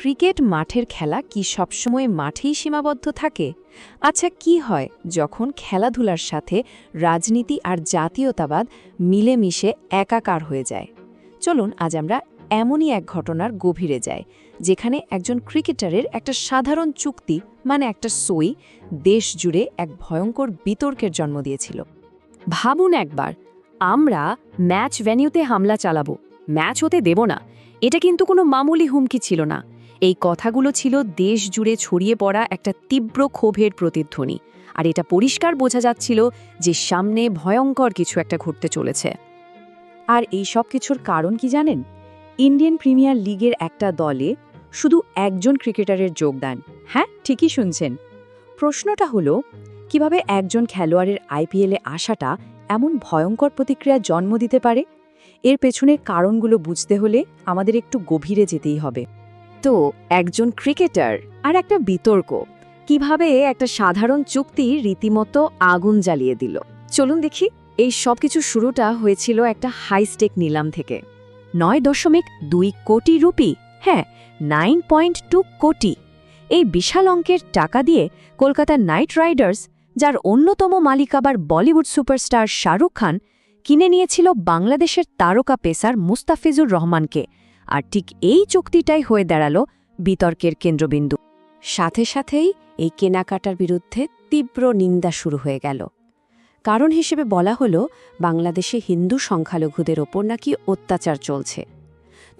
Cricket মাঠের খেলা কি সবসময় মাঠেই সীমাবদ্ধ থাকে? আচ্ছা কি হয় যখন খেলাধুলার সাথে রাজনীতি আর জাতীয়তাবাদ মিলেমিশে একাকার হয়ে যায়? চলুন, আজ আমরা এমনই এক ঘটনার গভীরে যাই, যেখানে একজন ক্রিকেটারের একটা সাধারণ চুক্তি মানে একটা সই দেশ জুড়ে এক ভয়ঙ্কর বিতর্কের জন্ম দিয়েছিল। ভাবুন একবার, আমরা ম্যাচ ভেন্যুতে হামলা চালাবো, ম্যাচ হতে দেব না, এটা কিন্তু কোনো মামুলি হুমকি ছিল না। এই কথাগুলো ছিল দেশ জুড়ে ছড়িয়ে পড়া একটা তীব্র ক্ষোভের প্রতিধ্বনি, আর এটা পরিষ্কার বোঝা যাচ্ছিল যে সামনে ভয়ঙ্কর কিছু একটা ঘটতে চলেছে। আর এই সব কিছুর কারণ কি জানেন? ইন্ডিয়ান প্রিমিয়ার লিগের একটা দলে শুধু একজন ক্রিকেটারের যোগদান হ্যাঁ ঠিকই শুনছেন। প্রশ্নটা হলো, কীভাবে একজন খেলোয়াড়ের আইপিএলে আসাটা এমন ভয়ঙ্কর প্রতিক্রিয়া জন্ম দিতে পারে? এর পেছনের কারণগুলো বুঝতে হলে আমাদের একটু গভীরে যেতেই হবে। তো একজন ক্রিকেটার আর একটা বিতর্ক। কীভাবে একটা সাধারণ চুক্তি রীতিমতো আগুন জ্বালিয়ে দিল। চলুন দেখি, এই সবকিছু শুরুটা হয়েছিল একটা হাইস্টেক নিলাম থেকে। নয় দশমিক দুই কোটি রুপি হ্যাঁ নাইন পয়েন্ট টু কোটি। এই বিশাল অঙ্কের টাকা দিয়ে কলকাতা নাইট রাইডার্স, যার অন্যতম মালিক আবার বলিউড সুপারস্টার শাহরুখ খান, কিনে নিয়েছিল বাংলাদেশের তারকা পেসার মুস্তাফিজুর রহমানকে। আর ঠিক এই চুক্তিটাই হয়ে দাঁড়াল বিতর্কের কেন্দ্রবিন্দু। সাথে সাথেই এই কেনাকাটার বিরুদ্ধে তীব্র নিন্দা শুরু হয়ে গেল। কারণ হিসেবে বলা হলো, বাংলাদেশে হিন্দু সংখ্যালঘুদের ওপর নাকি অত্যাচার চলছে।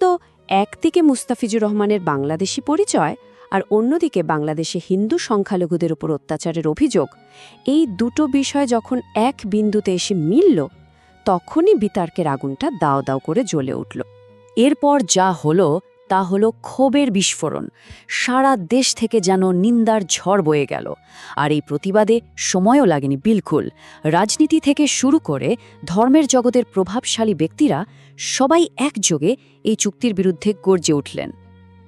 তো একদিকে মুস্তাফিজুর রহমানের বাংলাদেশি পরিচয় আর অন্যদিকে বাংলাদেশে হিন্দু সংখ্যালঘুদের ওপর অত্যাচারের অভিযোগ, এই দুটো বিষয় যখন এক বিন্দুতে এসে মিলল, তখনই বিতর্কের আগুনটা দাও দাও করে জ্বলে উঠল। এরপর যা হলো তা হলো ক্ষোভের বিস্ফোরণ। সারা দেশ থেকে যেন নিন্দার ঝড় বয়ে গেল। আর এই প্রতিবাদে সময়ও লাগেনি বিলকুল। রাজনীতি থেকে শুরু করে ধর্মের জগতের প্রভাবশালী ব্যক্তিরা সবাই একযোগে এই চুক্তির বিরুদ্ধে গর্জে উঠলেন।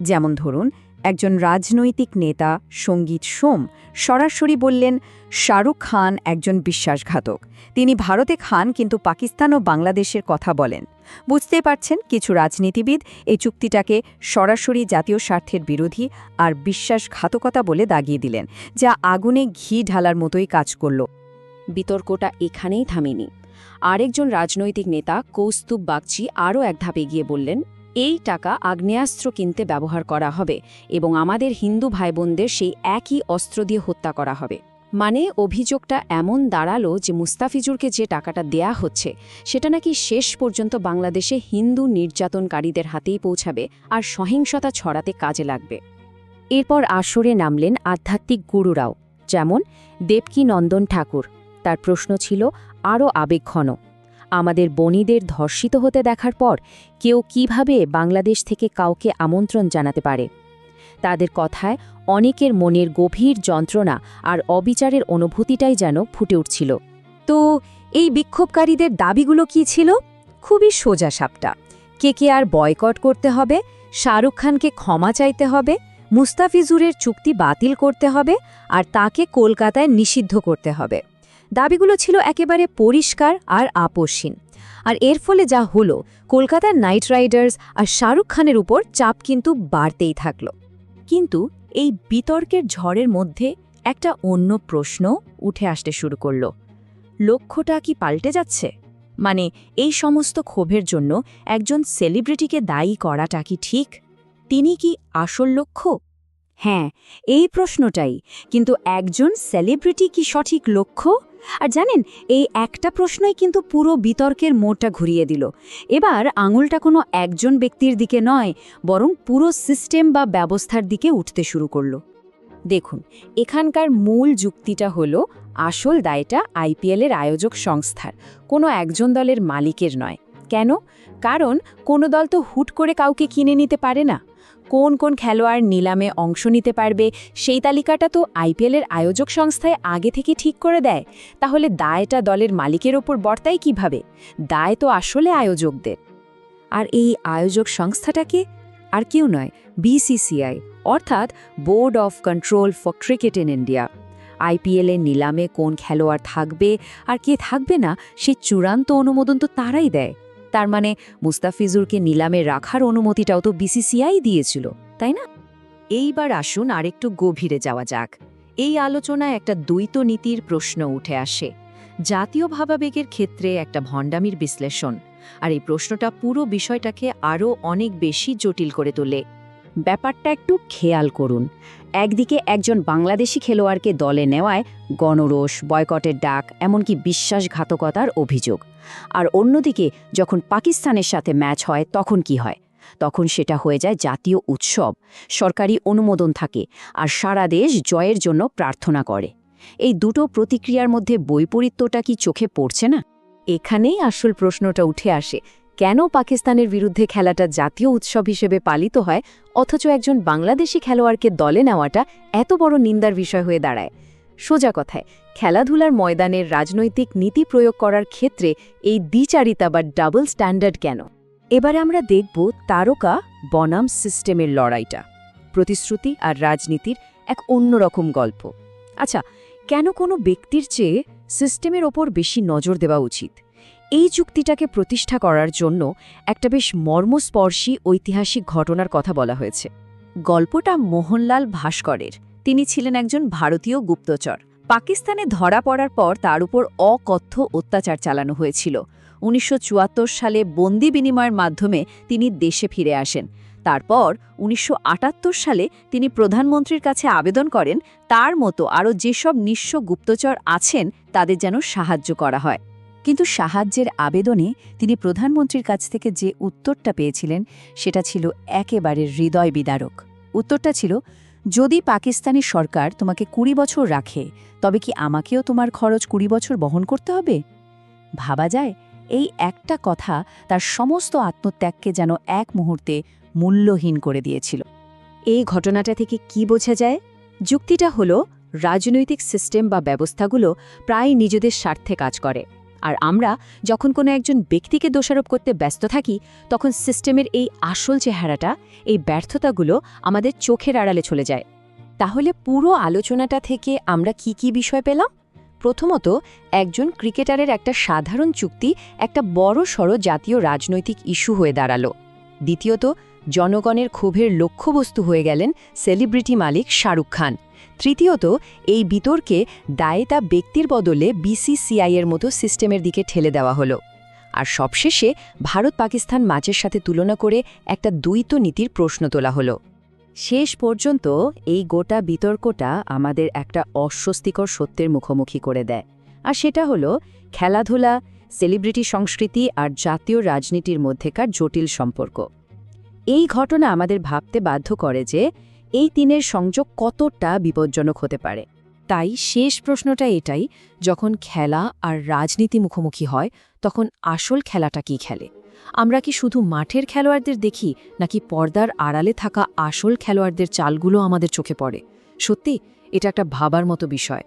যেমন ধরুন একজন রাজনৈতিক নেতা সংগীত সোম সরাসরি বললেন, শাহরুখ খান একজন বিশ্বাসঘাতক। তিনি ভারতে খান কিন্তু পাকিস্তান ও বাংলাদেশের কথা বলেন। বুঝতে পারছেন, কিছু রাজনীতিবিদ এই চুক্তিটাকে সরাসরি জাতীয় স্বার্থের বিরোধী আর বিশ্বাসঘাতকতা বলে দাগিয়ে দিলেন, যা আগুনে ঘি ঢালার মতোই কাজ করল। বিতর্কটা এখানেই থামেনি। আরেকজন রাজনৈতিক নেতা কৌস্তুব বাগচি আরও এক ধাপ এগিয়ে বললেন এই টাকা আগ্নেয়াস্ত্র কিনতে ব্যবহার করা হবে এবং আমাদের হিন্দু ভাইবোনদের সেই একই অস্ত্র দিয়ে হত্যা করা হবে। মানে অভিযোগটা এমন দাঁড়াল যে মুস্তাফিজুরকে যে টাকাটা দেয়া হচ্ছে, সেটা নাকি শেষ পর্যন্ত বাংলাদেশে হিন্দু নির্যাতনকারীদের হাতেই পৌঁছাবে আর সহিংসতা ছড়াতে কাজে লাগবে। এরপর আসরে নামলেন আধ্যাত্মিক গুরুরাও, যেমন দেবকী নন্দন ঠাকুর। তার প্রশ্ন ছিল আরও আবেগঘন আমাদের বনিদের ধর্ষিত হতে দেখার পর কেউ কীভাবে বাংলাদেশ থেকে কাউকে আমন্ত্রণ জানাতে পারে? তাদের কথায় অনেকের মনের গভীর যন্ত্রণা আর অবিচারের অনুভূতিটাই যেন ফুটে উঠছিল। তো এই বিক্ষোভকারীদের দাবিগুলো কি ছিল? খুবই সোজা সাপটা। কে কে আর বয়কট করতে হবে? শাহরুখ খানকে ক্ষমা চাইতে হবে? মুস্তাফিজুরের চুক্তি বাতিল করতে হবে? আর তাকে কলকাতায় নিষিদ্ধ করতে হবে? দাবিগুলো ছিল একেবারে পরিষ্কার আর আপোষহীন। আর এর ফলে যা হলো, কলকাতার নাইট রাইডার্স আর শাহরুখ খানের উপর চাপ কিন্তু বাড়তেই থাকল। কিন্তু এই বিতর্কের ঝড়ের মধ্যে একটা অন্য প্রশ্ন উঠে আসতে শুরু করল। লক্ষ্যটা কি পাল্টে যাচ্ছে? মানে এই সমস্ত ক্ষোভের জন্য একজন সেলিব্রিটিকে দায়ী করাটা কি ঠিক? তিনি কি আসল লক্ষ্য? হ্যাঁ এই প্রশ্নটাই। কিন্তু একজন সেলিব্রিটি কি সঠিক লক্ষ্য? আর জানেন, এই একটা প্রশ্নই কিন্তু পুরো বিতর্কের মোড়টা ঘুরিয়ে দিল। এবার আঙুলটা কোনো একজন ব্যক্তির দিকে নয়, বরং পুরো সিস্টেম বা ব্যবস্থার দিকে উঠতে শুরু করল। দেখুন, এখানকার মূল যুক্তিটা হলো, আসল দায়টা আইপিএলের আয়োজক সংস্থার, কোনো একজন দলের মালিকের নয়। কেন? কারণ কোনো দল তো হুট করে কাউকে কিনে নিতে পারে না। কোন কোন খেলোয়াড় নিলামে অংশ নিতে পারবে, সেই তালিকাটা তো আইপিএলের আয়োজক সংস্থায় আগে থেকে ঠিক করে দেয়। তাহলে দায়টা দলের মালিকের ওপর বর্তায় কীভাবে? দায় তো আসলে আয়োজকদের। আর এই আয়োজক সংস্থাটাকে আর কেউ নয়, বিসিসিআই, অর্থাৎ board of control for cricket in India. আইপিএলের নিলামে কোন খেলোয়াড় থাকবে আর কে থাকবে না, সে চূড়ান্ত অনুমোদন তো তারাই দেয়। তার মানে মুস্তাফিজুরকে নিলামে রাখার অনুমতিটাও তো বিসিসিআই দিয়েছিল, তাই না? এইবার আসুন আরেকটু গভীরে যাওয়া যাক। এই আলোচনায় একটা দ্বৈত নীতির প্রশ্ন উঠে আসে। জাতীয় ভাবাবেগের ক্ষেত্রে একটা ভণ্ডামির বিশ্লেষণ, আর এই প্রশ্নটা পুরো বিষয়টাকে আরও অনেক বেশি জটিল করে তোলে। ব্যাপারটা একটু খেয়াল করুন। একদিকে একজন বাংলাদেশি খেলোয়াড়কে দলে নেওয়ায় গণরোষ, বয়কটের ডাক, এমনকি বিশ্বাসঘাতকতার অভিযোগ। আর অন্যদিকে যখন পাকিস্তানের সাথে ম্যাচ হয়, তখন কি হয়? তখন সেটা হয়ে যায় জাতীয় উৎসব, সরকারি অনুমোদন থাকে, আর সারা দেশ জয়ের জন্য প্রার্থনা করে। এই দুটো প্রতিক্রিয়ার মধ্যে বৈপরীত্যটা কি চোখে পড়ছে না? এখানেই আসল প্রশ্নটা উঠে আসে কেন পাকিস্তানের বিরুদ্ধে খেলাটা জাতীয় উৎসব হিসেবে পালিত হয়, অথচ একজন বাংলাদেশি খেলোয়াড়কে দলে নেওয়াটা এত বড় নিন্দার বিষয় হয়ে দাঁড়ায়? সোজা কথায়, খেলাধুলার ময়দানের রাজনৈতিক নীতি প্রয়োগ করার ক্ষেত্রে এই দ্বিচারিতা বা ডাবল স্ট্যান্ডার্ড কেন? এবারে আমরা দেখব তারকা বনাম সিস্টেমের লড়াইটা, প্রতিশ্রুতি আর রাজনীতির এক অন্যরকম গল্প। আচ্ছা কেন কোনো ব্যক্তির চেয়ে সিস্টেমের ওপর বেশি নজর দেওয়া উচিত? এই চুক্তিটাকে প্রতিষ্ঠা করার জন্য একটা বেশ মর্মস্পর্শী ঐতিহাসিক ঘটনার কথা বলা হয়েছে। গল্পটা মোহনলাল ভাস্করের। তিনি ছিলেন একজন ভারতীয় গুপ্তচর। পাকিস্তানে ধরা পড়ার পর তার উপর অকথ্য অত্যাচার চালানো হয়েছিল। উনিশশো চুয়াত্তর সালে বন্দি বিনিময়ের মাধ্যমে তিনি দেশে ফিরে আসেন। তারপর উনিশশো আটাত্তর সালে তিনি প্রধানমন্ত্রীর কাছে আবেদন করেন, তার মতো আরও যেসব নিঃস্ব গুপ্তচর আছেন, তাদের যেন সাহায্য করা হয়। কিন্তু সাহায্যের আবেদনে তিনি প্রধানমন্ত্রীর কাছ থেকে যে উত্তরটা পেয়েছিলেন, সেটা ছিল একেবারে হৃদয় বিদারক। উত্তরটা ছিল, যদি পাকিস্তানি সরকার তোমাকে কুড়ি বছর রাখে, তবে কি আমাকেও তোমার খরচ কুড়ি বছর বহন করতে হবে? ভাবা যায়, এই একটা কথা তার সমস্ত আত্মত্যাগকে যেন এক মুহূর্তে মূল্যহীন করে দিয়েছিল। এই ঘটনাটা থেকে কি বোঝা যায়? যুক্তিটা হলো, রাজনৈতিক সিস্টেম বা ব্যবস্থাগুলো প্রায় নিজেদের স্বার্থে কাজ করে। আর আমরা যখন কোনো একজন ব্যক্তিকে দোষারোপ করতে ব্যস্ত থাকি, তখন সিস্টেমের এই আসল চেহারাটা, এই ব্যর্থতাগুলো আমাদের চোখের আড়ালে চলে যায়। তাহলে পুরো আলোচনাটা থেকে আমরা কি কি বিষয় পেলাম? প্রথমত, একজন ক্রিকেটারের একটা সাধারণ চুক্তি একটা বড় সড় জাতীয় রাজনৈতিক ইস্যু হয়ে দাঁড়াল। দ্বিতীয়ত জনগণের ক্ষোভের লক্ষ্যবস্তু হয়ে গেলেন সেলিব্রিটি মালিক শাহরুখ খান। তৃতীয়ত, এই বিতর্কে দায়ে তা ব্যক্তির বদলে বিসিসিআইয়ের মতো সিস্টেমের দিকে ঠেলে দেওয়া হলো। আর সবশেষে ভারত পাকিস্তান ম্যাচের সাথে তুলনা করে একটা দ্বৈত নীতির প্রশ্ন তোলা হলো। শেষ পর্যন্ত এই গোটা বিতর্কটা আমাদের একটা অস্বস্তিকর সত্যের মুখোমুখি করে দেয়। আর সেটা হলো খেলাধুলা, সেলিব্রিটি সংস্কৃতি আর জাতীয় রাজনীতির মধ্যেকার জটিল সম্পর্ক। এই ঘটনা আমাদের ভাবতে বাধ্য করে যে এই তিনের সংযোগ কতটা বিপজ্জনক হতে পারে। তাই শেষ প্রশ্নটা এটাই, যখন খেলা আর রাজনীতি মুখোমুখি হয়, তখন আসল খেলাটা কি খেলে? আমরা কি শুধু মাঠের খেলোয়াড়দের দেখি, নাকি পর্দার আড়ালে থাকা আসল খেলোয়াড়দের চালগুলো আমাদের চোখে পড়ে? সত্যি, এটা একটা ভাবার মতো বিষয়।